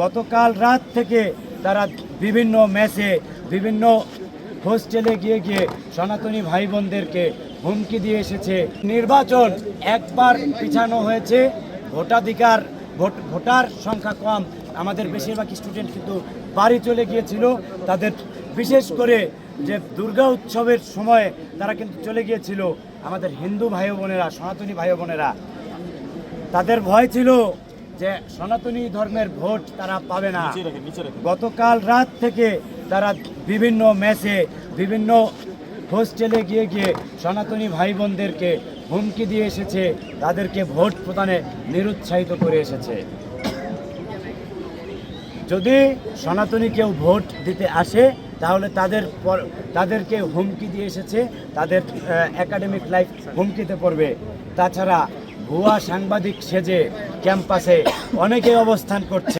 গতকাল রাত থেকে তারা বিভিন্ন ম্যাচে বিভিন্ন হোস্টেলে গিয়ে গিয়ে সনাতনী ভাই বোনদেরকে হুমকি দিয়ে এসেছে। নির্বাচন একবার পিছানো হয়েছে। ভোটাধিকার, ভোট, ভোটার সংখ্যা কম। আমাদের বেশিরভাগ স্টুডেন্ট কিন্তু বাড়ি চলে গিয়েছিল। তাদের বিশেষ করে যে দুর্গা উৎসবের সময় তারা কিন্তু চলে গিয়েছিল। আমাদের হিন্দু ভাই বোনেরা সনাতনী ভাই বোনেরা তাদের ভয় ছিল যে সনাতনী ধর্মের ভোট তারা পাবে না। গতকাল রাত থেকে তারা বিভিন্ন ম্যাচে বিভিন্ন হোস্টেলে গিয়ে গিয়ে সনাতনী ভাই বোনদেরকে হুমকি দিয়ে এসেছে তাদেরকে ভোট প্রদানে নিরুৎসাহিত করে এসেছে। যদি সনাতনী কেউ ভোট দিতে আসে তাহলে তাদের তাদেরকে হুমকি দিয়ে এসেছে তাদের একাডেমিক লাইফ হুমকিতে পড়বে। তাছাড়া ভুয়া সাংবাদিক সেজে ক্যাম্পাসে অনেকে অবস্থান করছে।